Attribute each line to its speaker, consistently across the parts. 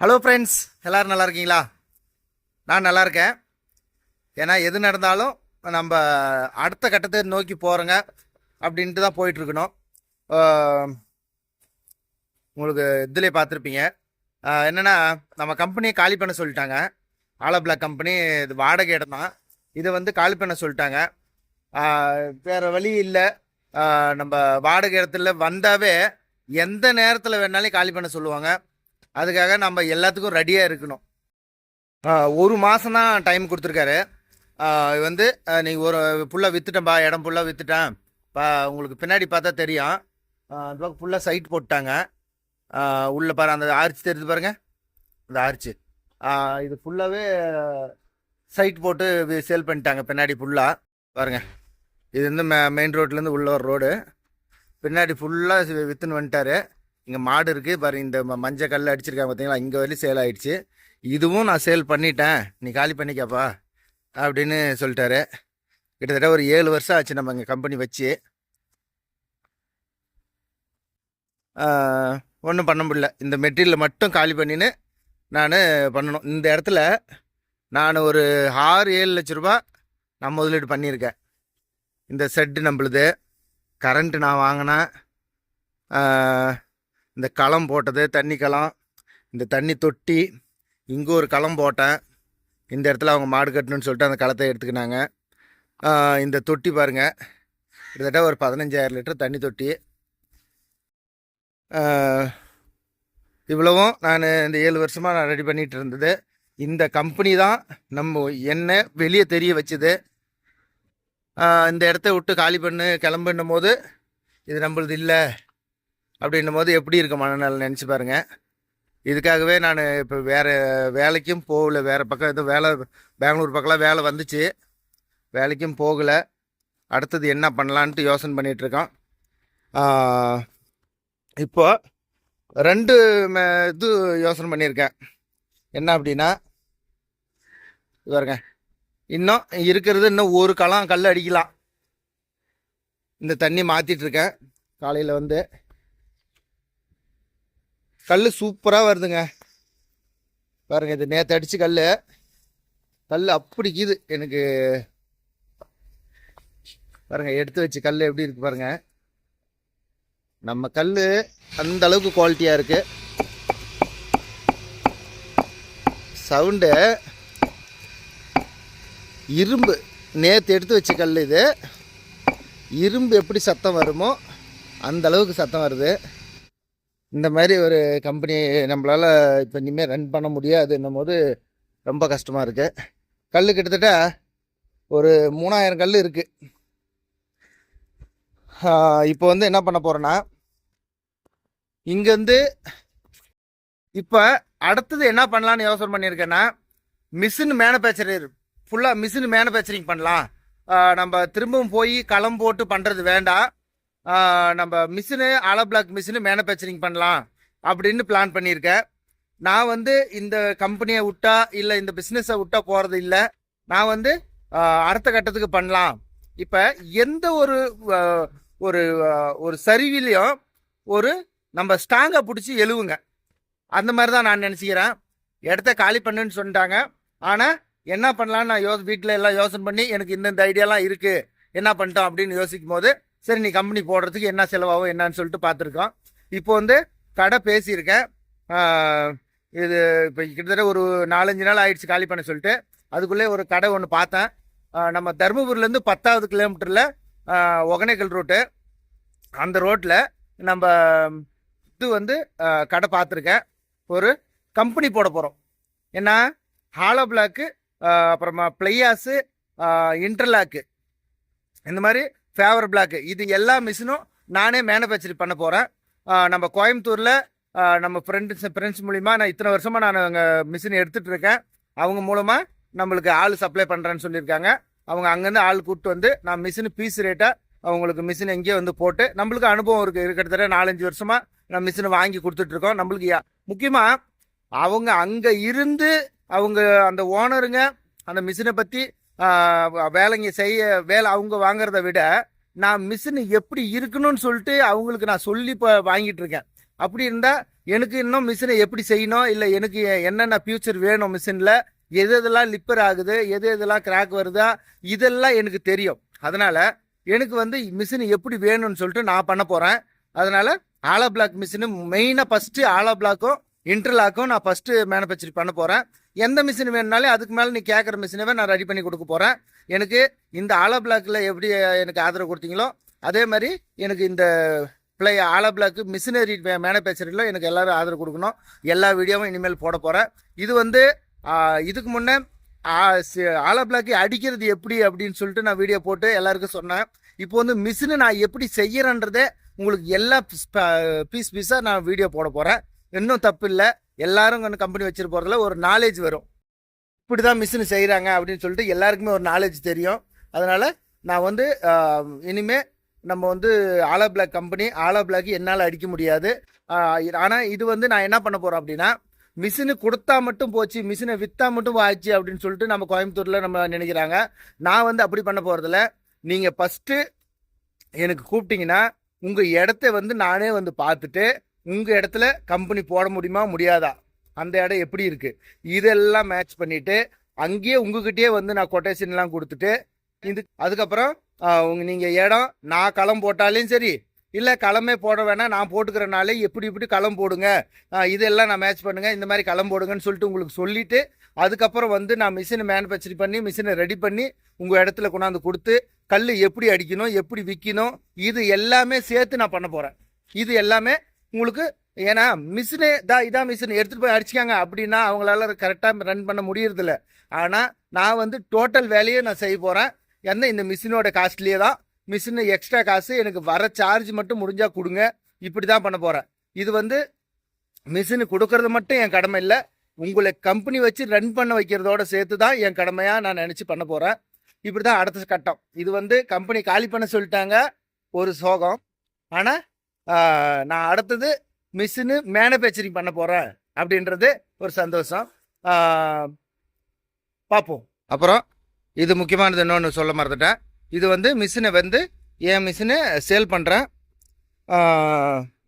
Speaker 1: Hello friends எல்லோரும் நல்லா இருக்கீங்களா? நான் நல்லா இருக்கேன். ஏன்னா எது நடந்தாலும் நம்ம அடுத்த கட்டத்தை நோக்கி போகிறோங்க அப்படின்ட்டு தான் போயிட்டுருக்கணும் உங்களுக்கு இதிலே பார்த்துருப்பீங்க. என்னென்னா நம்ம கம்பெனியை காலி பண்ண சொல்லிட்டாங்க. ஆலோ கம்பெனி இது வாடகை இடம் தான். இதை வந்து காலி பண்ண சொல்லிட்டாங்க. வேறு வழி இல்லை. நம்ம வாடகை இடத்துல வந்தாவே எந்த நேரத்தில் வேணாலும் காலி பண்ண சொல்லுவாங்க. அதுக்காக நம்ம எல்லாத்துக்கும் ரெடியாக இருக்கணும். ஒரு மாதம் தான் டைம் கொடுத்துருக்காரு. வந்து நீங்கள் ஒரு ஃபுல்லாக விற்றுட்டேன்பா இடம் ஃபுல்லாக விற்றுட்டேன் பா உங்களுக்கு பின்னாடி பார்த்தா தெரியும். அந்த பக்கம் ஃபுல்லாக சைட் போட்டாங்க உள்ளே பாரு அந்த ஆர்ச்சி தெரியுது பாருங்க. அந்த ஆர்ச்சி இது ஃபுல்லாகவே சைட் போட்டு சேல் பண்ணிட்டாங்க பின்னாடி ஃபுல்லாக பாருங்கள் இது வந்து மெ மெயின் ரோட்லேருந்து உள்ள ஒரு ரோடு பின்னாடி ஃபுல்லாக விற்றுன்னு வந்துட்டாரு. இங்கே மாடு இருக்குது பாரு இந்த ம- மஞ்சள் கல் அடிச்சிருக்காங்க பார்த்தீங்களா இங்கே வரையும் சேல் ஆகிடுச்சு இதுவும் நான் சேல் பண்ணிட்டேன். நீ காலி பண்ணிக்கப்பா அப்படின்னு சொல்லிட்டாரு. கிட்டத்தட்ட ஒரு ஏழு வருஷம் ஆச்சு நம்ம இங்கே கம்பெனி வச்சு. ஒன்றும் பண்ண முடியல. இந்த மெட்டீரியலை மட்டும் காலி பண்ணின்னு நான் பண்ணணும். இந்த இடத்துல நான் ஒரு ஆறு ஏழு லட்ச ரூபா நான் முதலீடு பண்ணியிருக்கேன். இந்த செட்டு நம்மளுது. கரண்ட்டு நான் வாங்கினேன். இந்த களம் போட்டது தண்ணி களம் இந்த தண்ணி தொட்டி இங்கே ஒரு களம் போட்டேன். இந்த இடத்துல அவங்க மாடு கட்டணும்னு சொல்லிட்டு அந்த களத்தை எடுத்துக்கினாங்க. இந்த தொட்டி பாருங்கள் கிட்டத்தட்ட ஒரு பதினஞ்சாயிரம் லிட்டர் தண்ணி தொட்டி. இவ்வளவும் நான் இந்த ஏழு வருஷமாக நான் ரெடி பண்ணிகிட்டு இருந்தது. இந்த கம்பெனி தான் நம்ம என்ன வெளியே தெரிய வச்சுது. இந்த இடத்த விட்டு காலி பண்ணு கிளம்புன்னும் போது இது நம்மளது இல்லை. அப்படின்னும் போது எப்படி இருக்க மனநிலை நினச்சி பாருங்க. இதுக்காகவே நான் இப்போ வேறு வேலைக்கும் போகல. வேறு பக்கம் எதுவும் வேலை பெங்களூர் பக்கம்லாம் வேலை வந்துச்சு. வேலைக்கும் போகலை. அடுத்தது என்ன பண்ணலான்ட்டு யோசனை பண்ணிகிட்ருக்கோம் இப்போது ரெண்டு இது யோசனை பண்ணியிருக்கேன். என்ன அப்படின்னா இது பாருங்க. இன்னும் இருக்கிறது இன்னும் ஒரு களம் கல் அடிக்கலாம். இந்த தண்ணி மாற்றிட்டுருக்கேன் காலையில் வந்து கல் சூப்பராக வருதுங்க. பாருங்க இது நேற்று அடிச்சு கல் கல் அப்படிக்குது எனக்கு பாருங்க எடுத்து வச்சு கல் எப்படி இருக்கு பாருங்க. நம்ம கல் அந்த அளவுக்கு குவாலிட்டியாக இருக்கு. சவுண்டு இரும்பு. நேற்று எடுத்து வச்ச கல் இது. இரும்பு எப்படி சத்தம் வருமோ அந்த அளவுக்கு சத்தம் வருது. இந்த மாதிரி ஒரு கம்பெனி நம்மளால் இப்போ இனிமேல் ரன் பண்ண முடியாதுன்னும் போது ரொம்ப கஷ்டமாக இருக்குது கல் கிட்டத்தட்ட ஒரு மூணாயிரம் கல் இருக்குது இப்போ வந்து என்ன பண்ண போகிறேன்னா இங்கேருந்து இப்போ அடுத்தது என்ன பண்ணலான்னு யோசனை பண்ணியிருக்கேன்னா மிஷின் மேனுஃபேக்சரர் ஃபுல்லாக மிஷின் மேனுஃபேக்சரிங் பண்ணலாம். நம்ம திரும்பவும் போய் களம் போட்டு பண்ணுறது வேண்டாம். நம்ம machine hollow block machine manufacturing பண்ணலாம் அப்படின்னு பிளான் பண்ணியிருக்கேன் நான் வந்து இந்த கம்பெனியை விட்டா இல்லை இந்த பிஸ்னஸை விட்டா போகிறது இல்லை. நான் வந்து அடுத்த கட்டத்துக்கு பண்ணலாம். இப்போ எந்த ஒரு ஒரு ஒரு சரிவிலையும் ஒரு நம்ம ஸ்ட்ராங்காக பிடிச்சி எழுவுங்க. அந்த மாதிரி தான் நான் நினச்சிக்கிறேன். இடத்த காலி பண்ணுன்னு சொல்லிட்டாங்க. ஆனால் என்ன பண்ணலான்னு நான் யோசி வீட்டில் எல்லாம் யோசனை பண்ணி எனக்கு இந்தந்த ஐடியாலாம் இருக்குது என்ன பண்ணிட்டோம் அப்படின்னு யோசிக்கும் போது சரி நீ கம்பெனி போடுறதுக்கு என்ன செலவாகும் என்னன்னு சொல்லிட்டு பார்த்துருக்கோம். இப்போ வந்து கடை பேசியிருக்கேன் இது இப்போ கிட்டத்தட்ட ஒரு நாலஞ்சு நாள் ஆயிடுச்சு காலி பண்ண சொல்லிட்டு. அதுக்குள்ளே ஒரு கடை ஒன்று பார்த்தேன். நம்ம தருமபுரிலேருந்து பத்தாவது கிலோமீட்டரில் ஒகனேக்கல் ரோட்டு அந்த ரோட்டில் நம்ம இது வந்து கடை பார்த்துருக்கேன் ஒரு கம்பெனி போட போகிறோம் ஏன்னா ஹாலோ பிளாக்கு அப்புறமா பிளையாஸு இன்டர்லாக்கு இந்த மாதிரி ஃபேவர் பிளாக்கு இது எல்லா மிஷினும் நானே மேனுஃபேக்சர் பண்ண போகிறேன் நம்ம கோயம்புத்தூரில் நம்ம ஃப்ரெண்ட்ஸ் ஃப்ரெண்ட்ஸ் மூலிமா நான் இத்தனை வருஷமாக நான் அங்கே மிஷின் எடுத்துகிட்டு இருக்கேன். அவங்க மூலமாக நம்மளுக்கு ஆள் சப்ளை பண்ணுறேன்னு சொல்லியிருக்காங்க. அவங்க அங்கேருந்து ஆள் கூப்பிட்டு வந்து நான் மிஷின் பீஸ் ரேட்டாக அவங்களுக்கு மிஷின் எங்கேயோ வந்து போட்டு நம்மளுக்கு அனுபவம் இருக்குது கிட்டத்தட்ட நாலஞ்சு வருஷமாக நம்ம மிஷினை வாங்கி கொடுத்துட்ருக்கோம் நம்மளுக்கு யா- முக்கியமாக அவங்க அங்கே இருந்து அவங்க அந்த ஓனருங்க அந்த மிஷினை பற்றி வேலைங்க செய்ய வேலை அவங்க வாங்குறத விட நான் மிஷின் எப்படி இருக்கணும்னு சொல்லிட்டு அவங்களுக்கு நான் சொல்லி இப்போ வாங்கிட்டு இருக்கேன். அப்படி இருந்தால் எனக்கு இன்னும் மிஷினை எப்படி செய்யணும்? இல்லை எனக்கு என்னென்ன ஃபியூச்சர் வேணும் மிஷினில்? எது எதெல்லாம் லிப்பர் ஆகுது? எது எதெல்லாம் கிராக் வருதா? இதெல்லாம் எனக்கு தெரியும். அதனால் எனக்கு வந்து மிஷின் எப்படி வேணும்னு சொல்லிட்டு நான் பண்ண போகிறேன் அதனால் ஆலா பிளாக் மிஷினு மெயினாக ஃபஸ்ட்டு ஆலா பிளாக்கும் இன்டர்லாக்கும் நான் ஃபஸ்ட்டு மேனுஃபேக்சர் பண்ண போகிறேன் எந்த மிஷின் வேணுனாலே அதுக்கு மேலே நீ கேட்குற மிஷினவே நான் ரெடி பண்ணி கொடுக்க போகிறேன் எனக்கு இந்த ஆலா பிளாக்கில் எப்படி எனக்கு ஆதரவு கொடுத்தீங்களோ அதே மாதிரி எனக்கு இந்த பிளே ஆலா பிளாக்கு மிஷினரி மேனுஃபேக்சரிங்கில் எனக்கு எல்லோரும் ஆதரவு கொடுக்கணும். எல்லா வீடியோவும் இனிமேல் போட போகிறேன் இது வந்து இதுக்கு முன்னே ஆலா பிளாக்கு அடிக்கிறது எப்படி அப்படின்னு சொல்லிட்டு நான் வீடியோ போட்டு எல்லாருக்கும் சொன்னேன். இப்போ வந்து மிஷினு நான் எப்படி செய்யறேன்றதே உங்களுக்கு எல்லா பீஸ் பீஸாக நான் வீடியோ போட போகிறேன் இன்னும் தப்பு இல்லை. எல்லாரும் கொஞ்சம் கம்பெனி வச்சுட்டு போகிறதுல ஒரு நாலேஜ் வரும். இப்படி தான் மிஷின் செய்கிறாங்க அப்படின்னு சொல்லிட்டு எல்லாருக்குமே ஒரு நாலேஜ் தெரியும். அதனால் நான் வந்து இனிமேல் நம்ம வந்து hollow block company hollow block என்னால் அடிக்க முடியாது. ஆனால் இது வந்து நான் என்ன பண்ண போகிறேன் அப்படின்னா மிஷினு கொடுத்தா மட்டும் போச்சு மிஷினை விற்றா மட்டும் ஆச்சு அப்படின்னு சொல்லிட்டு நம்ம கோயம்புத்தூரில் நம்ம நினைக்கிறாங்க. நான் வந்து அப்படி பண்ண போகிறதில்ல நீங்கள் ஃபஸ்ட்டு எனக்கு கூப்பிட்டிங்கன்னா உங்கள் இடத்த வந்து நானே வந்து பார்த்துட்டு உங்கள் இடத்துல கம்பெனி போட முடியுமா முடியாதா? அந்த இடம் எப்படி இருக்குது இதெல்லாம் மேட்ச் பண்ணிவிட்டு அங்கேயே உங்ககிட்டயே வந்து நான் கொட்டேஷன்லாம் கொடுத்துட்டு இது அதுக்கப்புறம் உங்க நீங்கள் இடம் நான் களம் போட்டாலும் சரி இல்லை களமே போட வேணாம் நான் போட்டுக்கிறனாலே எப்படி இப்படி களம் போடுங்க. இதெல்லாம் நான் மேட்ச் பண்ணுங்கள் இந்த மாதிரி களம் போடுங்கன்னு சொல்லிட்டு உங்களுக்கு சொல்லிவிட்டு அதுக்கப்புறம் வந்து நான் மிஷினை மேனுஃபேக்சர் பண்ணி மிஷினை ரெடி பண்ணி உங்கள் இடத்துல கொண்டாந்து கொடுத்து கல் எப்படி அடிக்கணும் எப்படி விற்கணும் இது எல்லாமே சேர்த்து நான் பண்ண போகிறேன் இது எல்லாமே உங்களுக்கு ஏன்னா மிஷினு தான் இதான் மிஷின் எடுத்துகிட்டு போய் அடிச்சிக்காங்க அப்படின்னா அவங்களால கரெக்டாக ரன் பண்ண முடியறதில்ல. ஆனால் நான் வந்து டோட்டல் வேலையை நான் செய்ய போகிறேன் என்ன இந்த மிஷினோட காஸ்ட்லியே தான். மிஷினு எக்ஸ்ட்ரா காசு எனக்கு வர சார்ஜ் மட்டும் முடிஞ்சால் கொடுங்க. இப்படி தான் பண்ண போகிறேன் இது வந்து மிஷினு கொடுக்கறது மட்டும் என் கடமை இல்லை. உங்களை கம்பெனி வச்சு ரன் பண்ண வைக்கிறதோட சேர்த்து தான் என் கடமையாக நான் நினச்சி பண்ண போகிறேன் இப்படி தான் அடுத்த கட்டம். இது வந்து கம்பெனி காலி பண்ண சொல்லிட்டாங்க. ஒரு சோகம். ஆனால் நான் அடுத்தது மிஷினு மேனுஃபேக்சரிங் பண்ண போகிறேன் அப்படின்றது ஒரு சந்தோஷம். பார்ப்போம் அப்புறம் இது முக்கியமானது இன்னொன்று சொல்ல மறந்துட்டேன். இது வந்து மிஷினை வந்து என் மிஷினை சேல் பண்ணுறேன்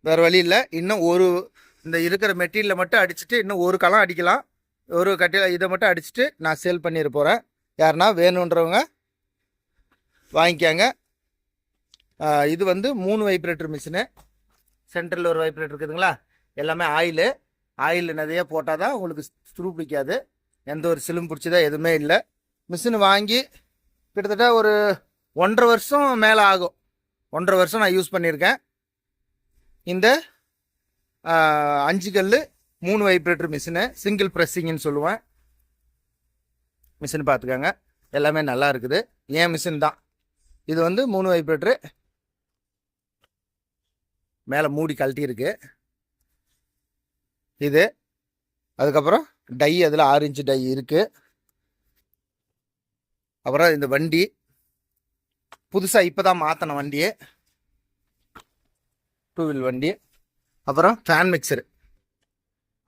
Speaker 1: வேறு வழி இல்லை. இன்னும் ஒரு இந்த இருக்கிற மெட்டீரியலை மட்டும் அடிச்சுட்டு இன்னும் ஒரு களம் அடிக்கலாம். ஒரு கட்டில இதை மட்டும் அடிச்சுட்டு நான் சேல் பண்ணிட போகிறேன் யாருன்னா வேணுன்றவங்க வாங்கிக்காங்க. இது வந்து மூணு வைப்ரேட்டர் மிஷினு. சென்டரில் ஒரு வைப்ரேட்டர் இருக்குதுங்களா? எல்லாமே ஆயிலு ஆயில் நிறைய போட்டால் தான் உங்களுக்கு ஸ்க்ரூ பிடிக்காது. எந்த ஒரு சிலும் பிடிச்சதா எதுவுமே இல்லை. மிஷின் வாங்கி கிட்டத்தட்ட ஒரு ஒன்றரை வருஷம் மேலே ஆகும். ஒன்றரை வருஷம் நான் யூஸ் பண்ணியிருக்கேன். இந்த அஞ்சு கல் மூணு வைப்ரேட்டர் மிஷினு சிங்கிள் ப்ரெஸ்ஸிங்னு சொல்லுவேன். மிஷின் பார்த்துக்கோங்க. எல்லாமே நல்லா இருக்குது. ஏன் மிஷின் தான்? இது வந்து மூணு வைப்ரேட்டரு மேலே மூடி கழட்டி இருக்கு இது. அதுக்கப்புறம் டை அதில் ஆறு இன்ச்சு டை இருக்குது அப்புறம் இந்த வண்டி. புதுசாக இப்போ தான் மாற்றின வண்டியே. டூ வீல் வண்டி. அப்புறம் ஃபேன் மிக்சரு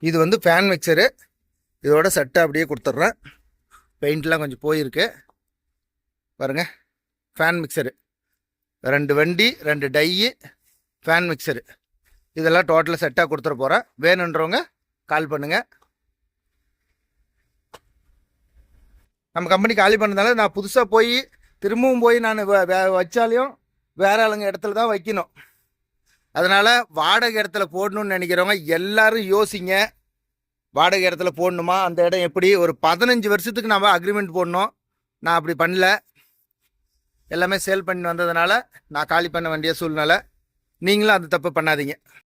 Speaker 1: இது வந்து ஃபேன் மிக்சரு இதோட செட்டை அப்படியே கொடுத்துட்றேன். பெயிண்ட்லாம் கொஞ்சம் போயிருக்கு. பாருங்க. ஃபேன் மிக்சரு ரெண்டு வண்டி ரெண்டு டையு ஃபேன் மிக்சரு இதெல்லாம் டோட்டலாக செட்டாக கொடுத்துட போகிறேன் வேணுன்றவங்க கால் பண்ணுங்க. நம்ம கம்பெனி காலி பண்ணதால நான் புதுசாக போய் திரும்பவும் போய் நான் வ- வே- வச்சாலையும் வேற ஆளுங்க இடத்துல தான் வைக்கணும். அதனால் வாடகை இடத்துல போடணும்னு நினைக்கிறவங்க எல்லாரும் யோசிங்க. வாடகை இடத்துல போடணுமா? அந்த இடம் எப்படி? ஒரு பதினஞ்சு வருஷத்துக்கு நம்ம அக்ரிமெண்ட் போடணும். நான் அப்படி பண்ணல. எல்லாமே சேல் பண்ணி வந்ததுனால நான் காலி பண்ண வேண்டிய சூழ்நிலை. நீங்களும் அந்த தப்பு பண்ணாதீங்க.